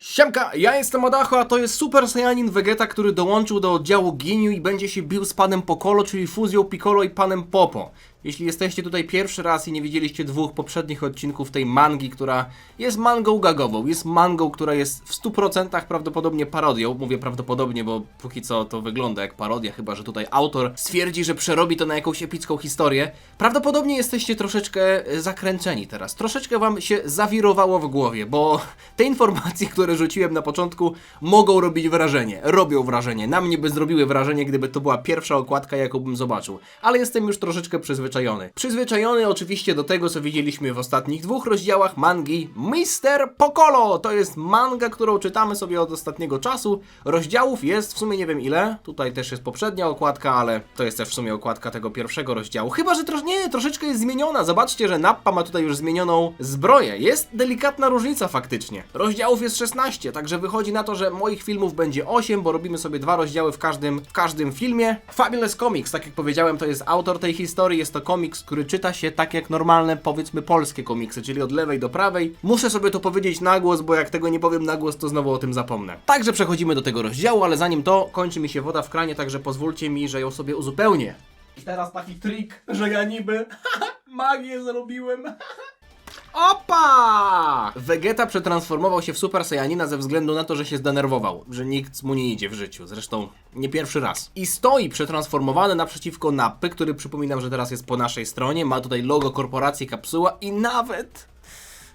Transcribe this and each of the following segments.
Siemka, ja jestem Odacho, a to jest Super Saiyanin Vegeta, który dołączył do oddziału Ginyu i będzie się bił z panem Pokolo, czyli fuzją Piccolo i panem Popo. Jeśli jesteście tutaj pierwszy raz i nie widzieliście dwóch poprzednich odcinków tej mangi, która jest mangą gagową, jest mangą, która jest w 100% prawdopodobnie parodią. Mówię prawdopodobnie, bo póki co to wygląda jak parodia, chyba że tutaj autor stwierdzi, że przerobi to na jakąś epicką historię. Prawdopodobnie jesteście troszeczkę e, zakręceni teraz. Troszeczkę wam się zawirowało w głowie, bo te informacje, które rzuciłem na początku, mogą robić wrażenie. Robią wrażenie. Na mnie by zrobiły wrażenie, gdyby to była pierwsza okładka, jaką bym zobaczył. Ale jestem już troszeczkę przyzwyczajony. Przyzwyczajony oczywiście do tego, co widzieliśmy w ostatnich dwóch rozdziałach mangi Mister Pokolo. To jest manga, którą czytamy sobie od ostatniego czasu. Rozdziałów jest w sumie nie wiem ile. Tutaj też jest poprzednia okładka, ale to jest też w sumie okładka tego pierwszego rozdziału. Chyba, że trosz nie, troszeczkę jest zmieniona. Zobaczcie, że Nappa ma tutaj już zmienioną zbroję. Jest delikatna różnica faktycznie. Rozdziałów jest 16, także wychodzi na to, że moich filmów będzie 8, bo robimy sobie dwa rozdziały w każdym, w każdym filmie. Fabulous Comics, tak jak powiedziałem, to jest autor tej historii. Jest to komiks, który czyta się tak jak normalne, powiedzmy, polskie komiksy, czyli od lewej do prawej. Muszę sobie to powiedzieć na głos, bo jak tego nie powiem na głos, to znowu o tym zapomnę. Także przechodzimy do tego rozdziału, ale zanim to, kończy mi się woda w kranie, także pozwólcie mi, że ją sobie uzupełnię. I teraz taki trik, że ja niby magię zrobiłem. Opa! Vegeta przetransformował się w Super Saiyanina ze względu na to, że się zdenerwował, że nikt mu nie idzie w życiu, zresztą nie pierwszy raz. I stoi przetransformowany naprzeciwko Nappy, który przypominam, że teraz jest po naszej stronie, ma tutaj logo korporacji Kapsuła i nawet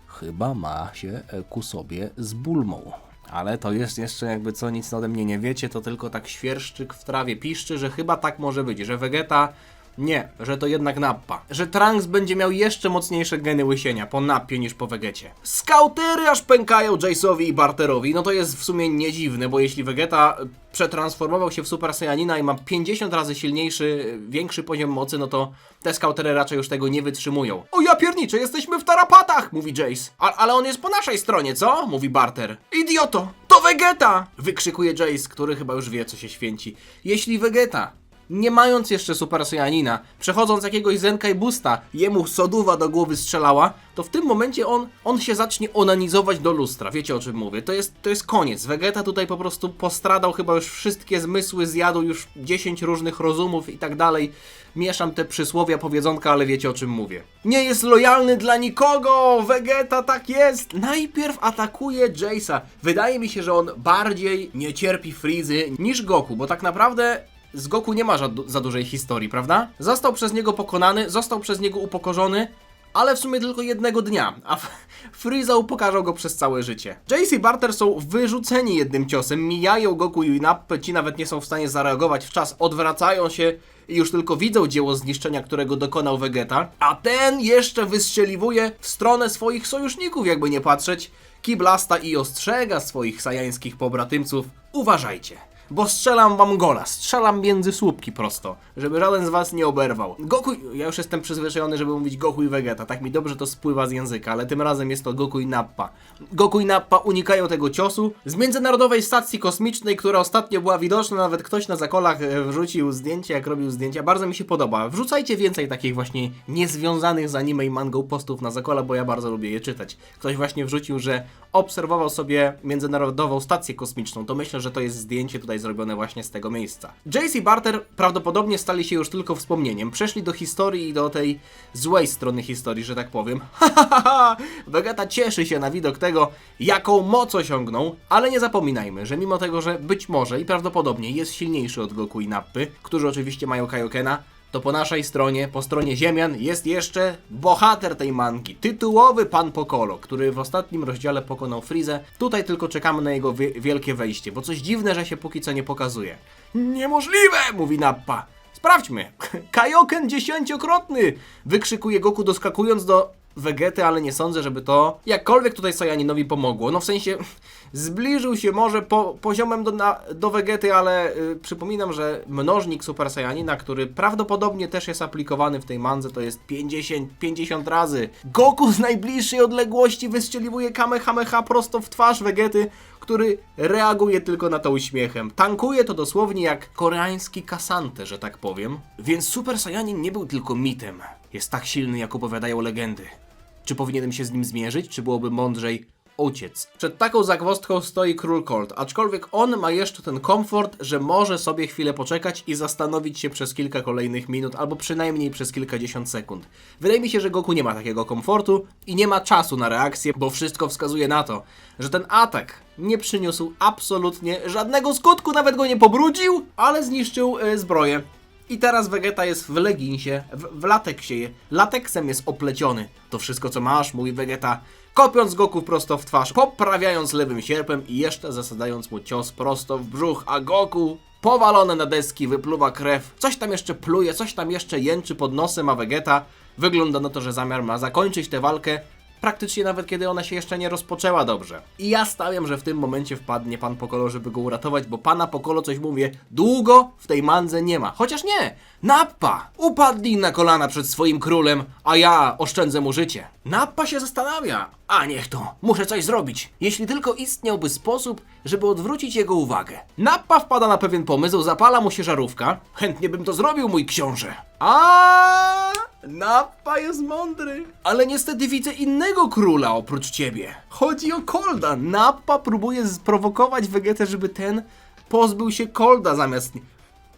chyba ma się ku sobie z Bulmą. Ale to jest jeszcze jakby co nic ode mnie nie wiecie, to tylko tak świerszczyk w trawie piszczy, że chyba tak może być, że Vegeta nie, że to jednak Nappa. Że Trunks będzie miał jeszcze mocniejsze geny łysienia po Nappie niż po Vegecie. Skautery aż pękają Jace'owi i Barterowi. No to jest w sumie nie dziwne, bo jeśli Vegeta y, przetransformował się w Super Saiyanina i ma 50 razy silniejszy, y, większy poziom mocy, no to te skautery raczej już tego nie wytrzymują. O ja pierniczę, jesteśmy w tarapatach, mówi Jace. A, ale on jest po naszej stronie, co? Mówi Barter. Idioto, to Vegeta! Wykrzykuje Jace, który chyba już wie, co się święci. Jeśli Vegeta nie mając jeszcze Super Saiyanina, przechodząc jakiegoś Zenka i Busta, jemu soduwa do głowy strzelała, to w tym momencie on, on się zacznie onanizować do lustra. Wiecie o czym mówię? To jest, to jest koniec. Vegeta tutaj po prostu postradał chyba już wszystkie zmysły, zjadł już 10 różnych rozumów i tak dalej. Mieszam te przysłowia, powiedzonka, ale wiecie o czym mówię. Nie jest lojalny dla nikogo! Vegeta tak jest! Najpierw atakuje Jace'a. Wydaje mi się, że on bardziej nie cierpi Freezy niż Goku, bo tak naprawdę z Goku nie ma za, dużej historii, prawda? Został przez niego pokonany, został przez niego upokorzony, ale w sumie tylko jednego dnia, a Frieza upokarzał go przez całe życie. Jace i Barter są wyrzuceni jednym ciosem, mijają Goku i Nappę, ci nawet nie są w stanie zareagować w czas, odwracają się i już tylko widzą dzieło zniszczenia, którego dokonał Vegeta, a ten jeszcze wystrzeliwuje w stronę swoich sojuszników, jakby nie patrzeć, Kiblasta i ostrzega swoich sajańskich pobratymców, uważajcie. Bo strzelam wam gola, strzelam między słupki prosto, żeby żaden z was nie oberwał. Goku, ja już jestem przyzwyczajony, żeby mówić Goku i Vegeta, tak mi dobrze to spływa z języka, ale tym razem jest to Goku i Nappa. Goku i Nappa unikają tego ciosu. Z Międzynarodowej Stacji Kosmicznej, która ostatnio była widoczna, nawet ktoś na zakolach e, wrzucił zdjęcie, jak robił zdjęcia, bardzo mi się podoba. Wrzucajcie więcej takich właśnie niezwiązanych z anime i mangą postów na zakola, bo ja bardzo lubię je czytać. Ktoś właśnie wrzucił, że obserwował sobie Międzynarodową Stację Kosmiczną, to myślę, że to jest zdjęcie tutaj zrobione właśnie z tego miejsca. Jace i Barter prawdopodobnie stali się już tylko wspomnieniem. Przeszli do historii i do tej złej strony historii, że tak powiem. Hahaha! Vegeta cieszy się na widok tego, jaką moc osiągnął, ale nie zapominajmy, że mimo tego, że być może i prawdopodobnie jest silniejszy od Goku i Nappy, którzy oczywiście mają Kaiokena, to po naszej stronie, po stronie Ziemian, jest jeszcze bohater tej manki, tytułowy Pan Pokolo, który w ostatnim rozdziale pokonał Freezę. Tutaj tylko czekamy na jego wie wielkie wejście, bo coś dziwne, że się póki co nie pokazuje. Niemożliwe, mówi Nappa. Sprawdźmy. Kaioken dziesięciokrotny! Wykrzykuje Goku doskakując do Vegety, ale nie sądzę, żeby to jakkolwiek tutaj Sajaninowi pomogło. No w sensie zbliżył się może po, poziomem do, na, do Vegety, ale y, przypominam, że mnożnik Super Saiyanina, który prawdopodobnie też jest aplikowany w tej mandze, to jest 50, 50 razy. Goku z najbliższej odległości wystrzeliwuje Kamehameha prosto w twarz Vegety, który reaguje tylko na to uśmiechem. Tankuje to dosłownie jak koreański Kasante, że tak powiem. Więc Super Saiyanin nie był tylko mitem. Jest tak silny, jak opowiadają legendy. Czy powinienem się z nim zmierzyć, czy byłoby mądrzej uciec. Przed taką zagwozdką stoi król Colt, aczkolwiek on ma jeszcze ten komfort, że może sobie chwilę poczekać i zastanowić się przez kilka kolejnych minut, albo przynajmniej przez kilkadziesiąt sekund. Wydaje mi się, że Goku nie ma takiego komfortu i nie ma czasu na reakcję, bo wszystko wskazuje na to, że ten atak nie przyniósł absolutnie żadnego skutku, nawet go nie pobrudził, ale zniszczył e, zbroję. I teraz Vegeta jest w leginsie, w, w lateksie, lateksem jest opleciony. To wszystko co masz, mówi Vegeta, kopiąc Goku prosto w twarz, poprawiając lewym sierpem i jeszcze zasadając mu cios prosto w brzuch, a Goku powalony na deski, wypluwa krew, coś tam jeszcze pluje, coś tam jeszcze jęczy pod nosem, a Vegeta wygląda na to, że zamiar ma zakończyć tę walkę, praktycznie nawet kiedy ona się jeszcze nie rozpoczęła dobrze. I ja stawiam, że w tym momencie wpadnie pan Pokolo, żeby go uratować, bo pana Pokolo coś mówię, długo w tej mandze nie ma. Chociaż nie, Nappa! Upadli na kolana przed swoim królem, a ja oszczędzę mu życie. Nappa się zastanawia. A niech to, muszę coś zrobić. Jeśli tylko istniałby sposób, żeby odwrócić jego uwagę. Nappa wpada na pewien pomysł, zapala mu się żarówka. Chętnie bym to zrobił, mój książę. A Nappa jest mądry. Ale niestety widzę innego króla oprócz ciebie. Chodzi o Kolda. Nappa próbuje sprowokować Vegetę, żeby ten pozbył się Kolda zamiast...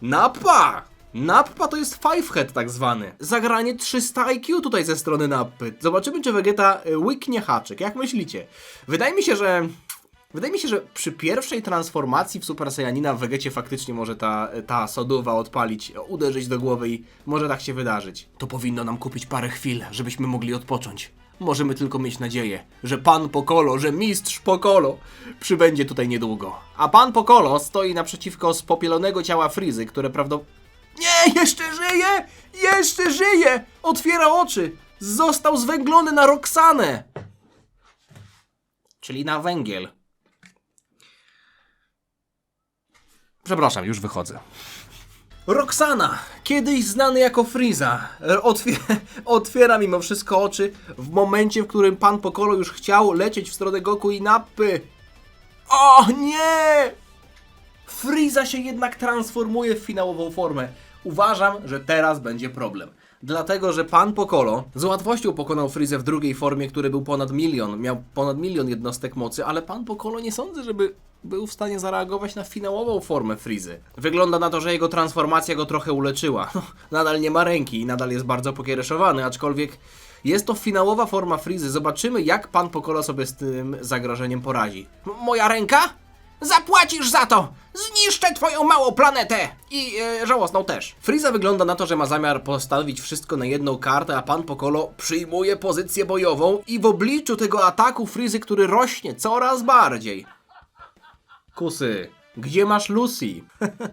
Nappa! Nappa to jest fivehead tak zwany. Zagranie 300 IQ tutaj ze strony Nappy. Zobaczymy, czy Vegeta y, łyknie haczyk. Jak myślicie? Wydaje mi się, że... Wydaje mi się, że przy pierwszej transformacji w Super Saiyanina w faktycznie może ta, ta soduwa odpalić, uderzyć do głowy i może tak się wydarzyć. To powinno nam kupić parę chwil, żebyśmy mogli odpocząć. Możemy tylko mieć nadzieję, że pan Pokolo, że mistrz Pokolo przybędzie tutaj niedługo. A pan Pokolo stoi naprzeciwko spopielonego ciała Frizy, które prawdopodobnie... Nie, jeszcze żyje! Jeszcze żyje! Otwiera oczy! Został zwęglony na Roxanę! Czyli na węgiel. Przepraszam, już wychodzę. Roxana, kiedyś znany jako Friza, e, otwie otwiera mimo wszystko oczy w momencie, w którym pan Pokolo już chciał lecieć w stronę Goku i Nappy. O nie! Friza się jednak transformuje w finałową formę. Uważam, że teraz będzie problem. Dlatego, że pan Pokolo z łatwością pokonał Frizę w drugiej formie, który był ponad milion, miał ponad milion jednostek mocy, ale pan Pokolo nie sądzę, żeby był w stanie zareagować na finałową formę Frizy. Wygląda na to, że jego transformacja go trochę uleczyła. No, nadal nie ma ręki i nadal jest bardzo pokiereszowany, aczkolwiek jest to finałowa forma Frizy. Zobaczymy, jak pan Pokolo sobie z tym zagrożeniem poradzi. M- moja ręka? Zapłacisz za to! Zniszczę twoją małą planetę! I e, żałosną też. Friza wygląda na to, że ma zamiar postawić wszystko na jedną kartę, a pan Pokolo przyjmuje pozycję bojową i w obliczu tego ataku Frizy, który rośnie coraz bardziej. Kusy, gdzie masz Lucy?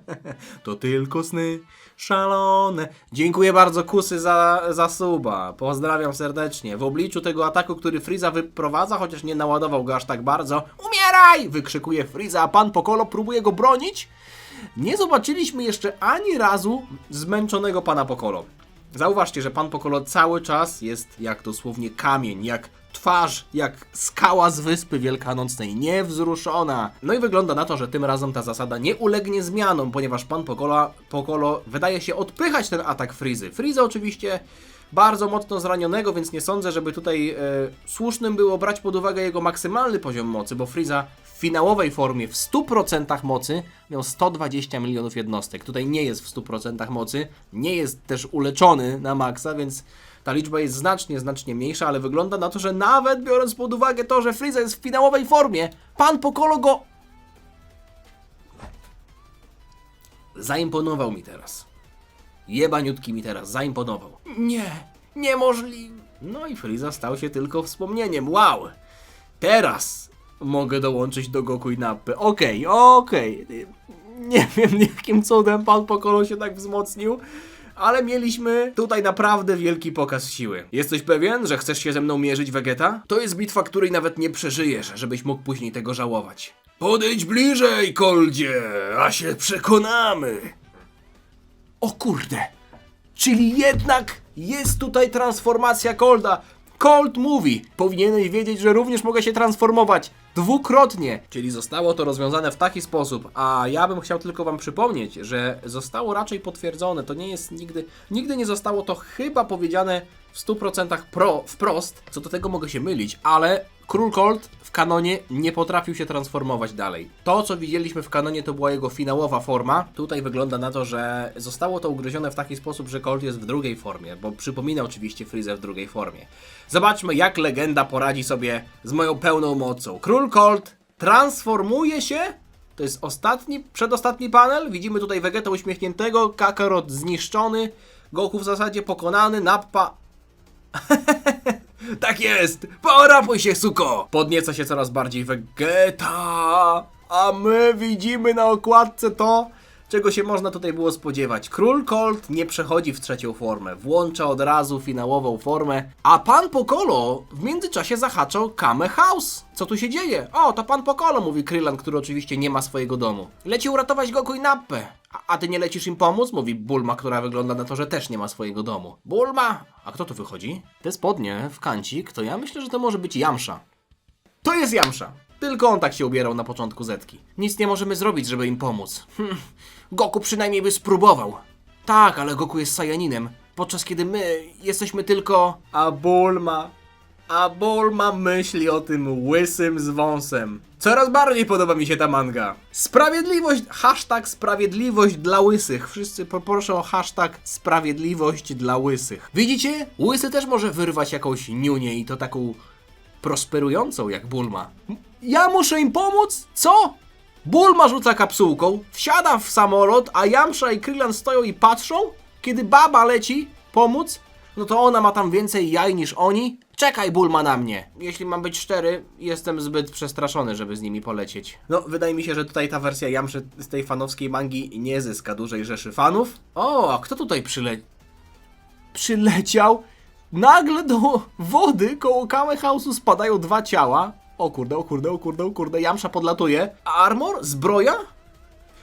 to tylko sny szalone. Dziękuję bardzo Kusy za, za suba. Pozdrawiam serdecznie. W obliczu tego ataku, który Friza wyprowadza, chociaż nie naładował go aż tak bardzo. Umieraj! Wykrzykuje Friza, a pan Pokolo próbuje go bronić. Nie zobaczyliśmy jeszcze ani razu zmęczonego pana Pokolo. Zauważcie, że pan Pokolo cały czas jest jak dosłownie kamień, jak twarz, jak skała z wyspy wielkanocnej, niewzruszona. No i wygląda na to, że tym razem ta zasada nie ulegnie zmianom, ponieważ pan Pokolo, Pokolo wydaje się odpychać ten atak Frizy. Frizy oczywiście bardzo mocno zranionego, więc nie sądzę, żeby tutaj e, słusznym było brać pod uwagę jego maksymalny poziom mocy, bo Friza finałowej formie w 100% mocy miał 120 milionów jednostek. Tutaj nie jest w 100% mocy, nie jest też uleczony na maksa, więc ta liczba jest znacznie, znacznie mniejsza, ale wygląda na to, że nawet biorąc pod uwagę to, że Friza jest w finałowej formie, pan Pokolo go zaimponował mi teraz. Jebaniutki mi teraz zaimponował. Nie, niemożliwe. No i Friza stał się tylko wspomnieniem. Wow! Teraz mogę dołączyć do Goku i Nappy. Okej, okej. Nie wiem, jakim cudem pan Pokolo się tak wzmocnił, ale mieliśmy tutaj naprawdę wielki pokaz siły. Jesteś pewien, że chcesz się ze mną mierzyć, Vegeta? To jest bitwa, której nawet nie przeżyjesz, żebyś mógł później tego żałować. Podejdź bliżej, Koldzie, a się przekonamy. O kurde! Czyli jednak jest tutaj transformacja Colda. Cold mówi, powinieneś wiedzieć, że również mogę się transformować dwukrotnie. Czyli zostało to rozwiązane w taki sposób, a ja bym chciał tylko wam przypomnieć, że zostało raczej potwierdzone, to nie jest nigdy, nigdy nie zostało to chyba powiedziane w 100% pro, wprost, co do tego mogę się mylić, ale Król Colt w kanonie nie potrafił się transformować dalej. To, co widzieliśmy w kanonie, to była jego finałowa forma. Tutaj wygląda na to, że zostało to ugryzione w taki sposób, że Colt jest w drugiej formie, bo przypomina oczywiście Freeza w drugiej formie. Zobaczmy, jak legenda poradzi sobie z moją pełną mocą. Król Colt transformuje się. To jest ostatni, przedostatni panel. Widzimy tutaj Vegeta uśmiechniętego, Kakarot zniszczony, Goku w zasadzie pokonany, Nappa tak jest! Porapuj się, suko! Podnieca się coraz bardziej Vegeta, a my widzimy na okładce to, czego się można tutaj było spodziewać. Król Colt nie przechodzi w trzecią formę, włącza od razu finałową formę, a pan Pokolo w międzyczasie zahaczał Kame House. Co tu się dzieje? O, to pan Pokolo, mówi Krylan, który oczywiście nie ma swojego domu. Leci uratować Goku i Nappę. A, ty nie lecisz im pomóc? Mówi Bulma, która wygląda na to, że też nie ma swojego domu. Bulma! A kto tu wychodzi? Te spodnie w kancik, to ja myślę, że to może być Jamsza. To jest Jamsza. Tylko on tak się ubierał na początku Zetki. Nic nie możemy zrobić, żeby im pomóc. Hm, Goku przynajmniej by spróbował. Tak, ale Goku jest Sajaninem, podczas kiedy my jesteśmy tylko... A Bulma... A Bulma myśli o tym łysym z wąsem. Coraz bardziej podoba mi się ta manga. Sprawiedliwość, hashtag sprawiedliwość dla łysych. Wszyscy poproszę o hashtag sprawiedliwość dla łysych. Widzicie? Łysy też może wyrwać jakąś niunię i to taką prosperującą jak Bulma. Ja muszę im pomóc? Co? Bulma rzuca kapsułką, wsiada w samolot, a Jamsza i Krylan stoją i patrzą? Kiedy baba leci pomóc, no to ona ma tam więcej jaj niż oni? Czekaj, Bulma na mnie. Jeśli mam być szczery, jestem zbyt przestraszony, żeby z nimi polecieć. No, wydaje mi się, że tutaj ta wersja Jamszy z tej fanowskiej mangi nie zyska dużej rzeszy fanów. O, a kto tutaj przyle... przyleciał? Nagle do wody koło Kame House'u spadają dwa ciała. O kurde, o kurde, o kurde, o kurde, Jamsza podlatuje. Armor? Zbroja?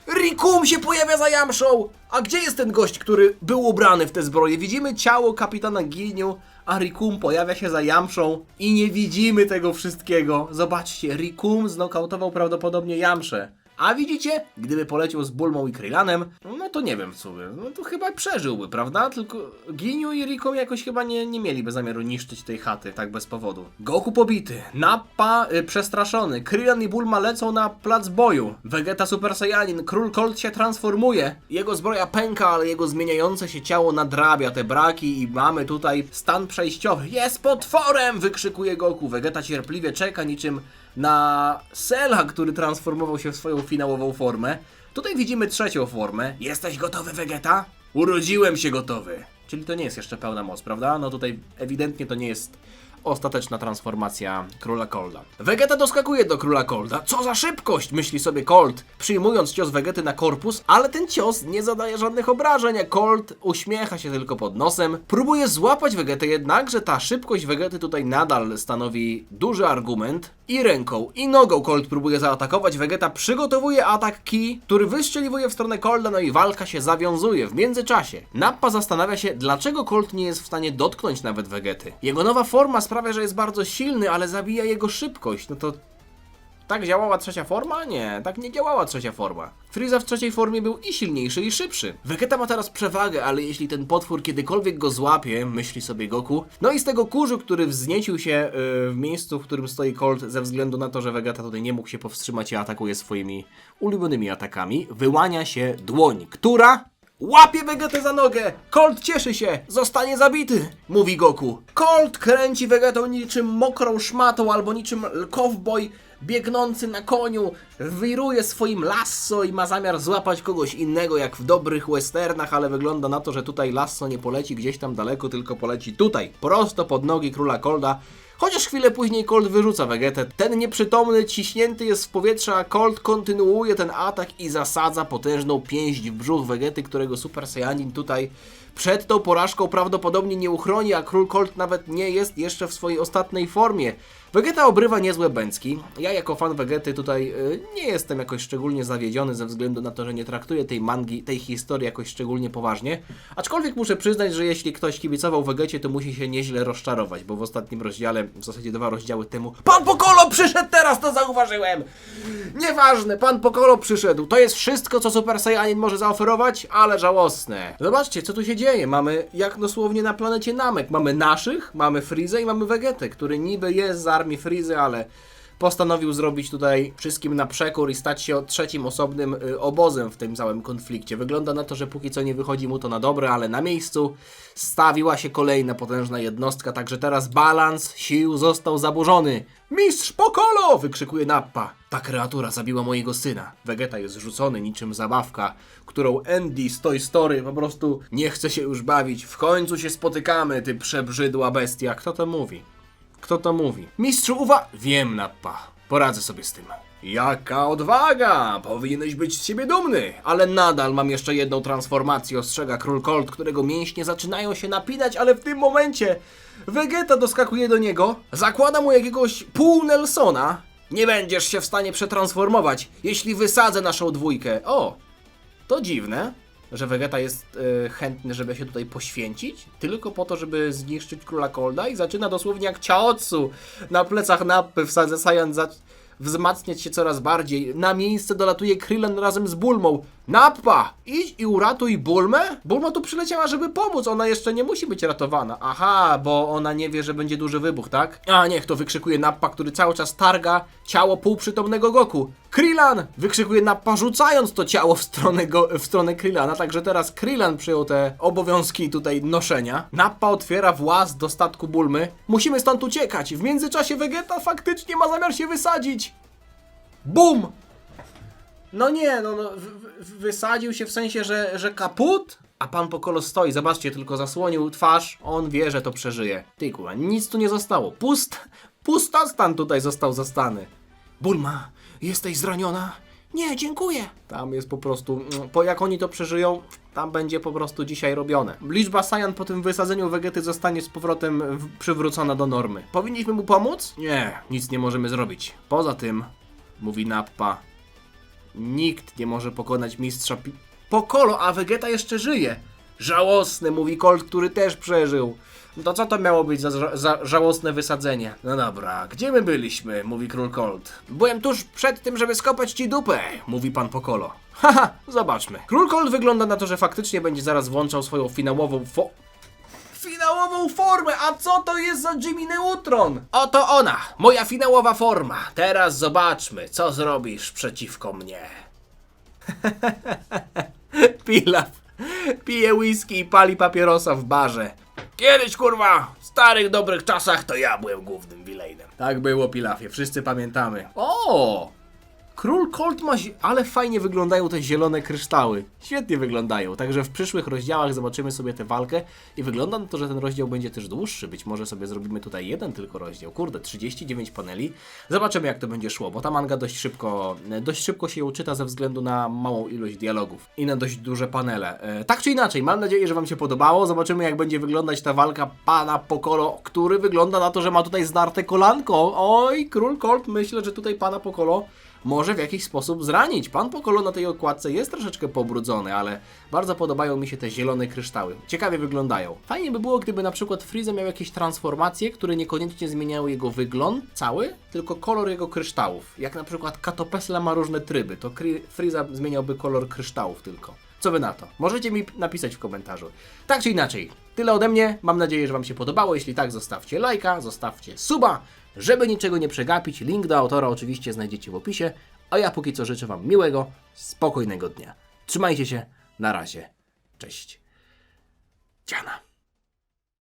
Rikum się pojawia za Jamszą! A gdzie jest ten gość, który był ubrany w tę zbroję? Widzimy ciało kapitana Gilniu, a Rikum pojawia się za Jamszą i nie widzimy tego wszystkiego. Zobaczcie, Rikum znokautował prawdopodobnie Jamszę. A widzicie, gdyby poleciał z Bulmą i Krylanem, no to nie wiem w sumie, no to chyba przeżyłby, prawda? Tylko Giniu i Riką jakoś chyba nie, nie mieliby zamiaru niszczyć tej chaty tak bez powodu. Goku pobity, Nappa y, przestraszony, Krylan i Bulma lecą na plac boju, Vegeta Super Saiyanin, Król Colt się transformuje, jego zbroja pęka, ale jego zmieniające się ciało nadrabia te braki i mamy tutaj stan przejściowy. Jest potworem! wykrzykuje Goku. Vegeta cierpliwie czeka niczym na Sela, który transformował się w swoją finałową formę. Tutaj widzimy trzecią formę. Jesteś gotowy, Vegeta? Urodziłem się gotowy. Czyli to nie jest jeszcze pełna moc, prawda? No tutaj ewidentnie to nie jest ostateczna transformacja króla Colda. Vegeta doskakuje do króla Colda. Co za szybkość, myśli sobie Colt, przyjmując cios Vegety na korpus, ale ten cios nie zadaje żadnych obrażeń, a uśmiecha się tylko pod nosem. Próbuje złapać Vegetę, jednakże ta szybkość Vegety tutaj nadal stanowi duży argument. I ręką, i nogą Colt próbuje zaatakować. Vegeta przygotowuje atak Ki, który wystrzeliwuje w stronę Colda, no i walka się zawiązuje. W międzyczasie Nappa zastanawia się, dlaczego Colt nie jest w stanie dotknąć nawet Vegety. Jego nowa forma sprawia, że jest bardzo silny, ale zabija jego szybkość. No to tak działała trzecia forma? Nie, tak nie działała trzecia forma. Frieza w trzeciej formie był i silniejszy, i szybszy. Vegeta ma teraz przewagę, ale jeśli ten potwór kiedykolwiek go złapie, myśli sobie Goku, no i z tego kurzu, który wzniecił się yy, w miejscu, w którym stoi Colt, ze względu na to, że Vegeta tutaj nie mógł się powstrzymać i atakuje swoimi ulubionymi atakami, wyłania się dłoń, która Łapie Vegetę za nogę! Colt cieszy się! Zostanie zabity! Mówi Goku. Colt kręci Vegetą niczym mokrą szmatą albo niczym cowboy biegnący na koniu. Wiruje swoim lasso i ma zamiar złapać kogoś innego jak w dobrych westernach, ale wygląda na to, że tutaj lasso nie poleci gdzieś tam daleko, tylko poleci tutaj, prosto pod nogi króla Colda. Chociaż chwilę później Colt wyrzuca Vegetę. Ten nieprzytomny ciśnięty jest w powietrze, a Colt kontynuuje ten atak i zasadza potężną pięść w brzuch Vegety, którego Super Saiyanin tutaj przed tą porażką prawdopodobnie nie uchroni, a król Colt nawet nie jest jeszcze w swojej ostatniej formie. Vegeta obrywa niezłe bęcki. Ja jako fan Vegety tutaj y, nie jestem jakoś szczególnie zawiedziony ze względu na to, że nie traktuję tej mangi, tej historii jakoś szczególnie poważnie. Aczkolwiek muszę przyznać, że jeśli ktoś kibicował Vegecie, to musi się nieźle rozczarować, bo w ostatnim rozdziale, w zasadzie dwa rozdziały temu, Pan Pokolo przyszedł teraz, to zauważyłem! Nieważne, Pan Pokolo przyszedł. To jest wszystko, co Super Saiyanin może zaoferować, ale żałosne. Zobaczcie, co tu się dzieje. Mamy jak dosłownie na planecie Namek. Mamy naszych, mamy Freeza i mamy Vegetę, który niby jest za armii Frizy, ale postanowił zrobić tutaj wszystkim na przekór i stać się trzecim osobnym y, obozem w tym całym konflikcie. Wygląda na to, że póki co nie wychodzi mu to na dobre, ale na miejscu stawiła się kolejna potężna jednostka, także teraz balans sił został zaburzony. Mistrz Pokolo! wykrzykuje Nappa. Ta kreatura zabiła mojego syna. Vegeta jest rzucony niczym zabawka, którą Andy z Toy Story po prostu nie chce się już bawić. W końcu się spotykamy, ty przebrzydła bestia. Kto to mówi? Kto to mówi? Mistrzu, uwa... Wiem, Nappa. Poradzę sobie z tym. Jaka odwaga! Powinieneś być z siebie dumny, ale nadal mam jeszcze jedną transformację, ostrzega król Colt, którego mięśnie zaczynają się napinać, ale w tym momencie Vegeta doskakuje do niego, zakłada mu jakiegoś pół Nelsona. Nie będziesz się w stanie przetransformować, jeśli wysadzę naszą dwójkę. O, to dziwne, że Vegeta jest e, chętny, żeby się tutaj poświęcić, tylko po to, żeby zniszczyć króla Kolda i zaczyna dosłownie jak Chaotsu na plecach Nappy wsadza Saiyan za wzmacniać się coraz bardziej. Na miejsce dolatuje Krillin razem z Bulmą. Nappa! Idź i uratuj Bulmę? Bulma tu przyleciała, żeby pomóc, ona jeszcze nie musi być ratowana. Aha, bo ona nie wie, że będzie duży wybuch, tak? A niech to wykrzykuje Nappa, który cały czas targa ciało półprzytomnego Goku. Krillan! Wykrzykuje Nappa, rzucając to ciało w stronę, go, w stronę Krillana, także teraz Krillan przyjął te obowiązki tutaj noszenia. Nappa otwiera właz do statku Bulmy. Musimy stąd uciekać. W międzyczasie Vegeta faktycznie ma zamiar się wysadzić. Bum! No nie, no, no wysadził się w sensie, że, że kaput? A pan Pokolo stoi, zobaczcie, tylko zasłonił twarz, on wie, że to przeżyje. Ty kurwa, nic tu nie zostało. Pust, pustostan tutaj został zastany. Bulma, jesteś zraniona? Nie, dziękuję. Tam jest po prostu, mm, po jak oni to przeżyją, tam będzie po prostu dzisiaj robione. Liczba Saiyan po tym wysadzeniu Vegety zostanie z powrotem przywrócona do normy. Powinniśmy mu pomóc? Nie, nic nie możemy zrobić. Poza tym, mówi Nappa, Nikt nie może pokonać mistrza Pi... Pokolo, a Vegeta jeszcze żyje. Żałosny, mówi Colt, który też przeżył. No to co to miało być za, ża- za żałosne wysadzenie? No dobra, gdzie my byliśmy? Mówi król Colt. Byłem tuż przed tym, żeby skopać ci dupę, mówi pan Pokolo. Haha, zobaczmy. Król Colt wygląda na to, że faktycznie będzie zaraz włączał swoją finałową fo... Finałową formę! A co to jest za Jimmy Neutron? Oto ona, moja finałowa forma. Teraz zobaczmy, co zrobisz przeciwko mnie. Pilaf pije whisky i pali papierosa w barze. Kiedyś, kurwa, w starych dobrych czasach to ja byłem głównym wilejnem. Tak było, Pilafie, wszyscy pamiętamy. O! Król Colt ma... Ale fajnie wyglądają te zielone kryształy. Świetnie wyglądają. Także w przyszłych rozdziałach zobaczymy sobie tę walkę i wygląda na to, że ten rozdział będzie też dłuższy. Być może sobie zrobimy tutaj jeden tylko rozdział. Kurde, 39 paneli. Zobaczymy jak to będzie szło, bo ta manga dość szybko, dość szybko się ją czyta ze względu na małą ilość dialogów i na dość duże panele. E, tak czy inaczej, mam nadzieję, że Wam się podobało. Zobaczymy jak będzie wyglądać ta walka pana Pokolo, który wygląda na to, że ma tutaj zdarte kolanko. Oj, król Colt, myślę, że tutaj pana Pokolo może w jakiś sposób zranić. Pan Pokolo na tej okładce jest troszeczkę pobrudzony, ale bardzo podobają mi się te zielone kryształy. Ciekawie wyglądają. Fajnie by było, gdyby na przykład Freeza miał jakieś transformacje, które niekoniecznie zmieniały jego wygląd cały, tylko kolor jego kryształów. Jak na przykład Katopesla ma różne tryby, to Freeza zmieniałby kolor kryształów tylko. Co wy na to? Możecie mi napisać w komentarzu. Tak czy inaczej, tyle ode mnie. Mam nadzieję, że Wam się podobało. Jeśli tak, zostawcie lajka, zostawcie suba, żeby niczego nie przegapić. Link do autora oczywiście znajdziecie w opisie. A ja póki co życzę Wam miłego, spokojnego dnia. Trzymajcie się, na razie. Cześć. Dziana.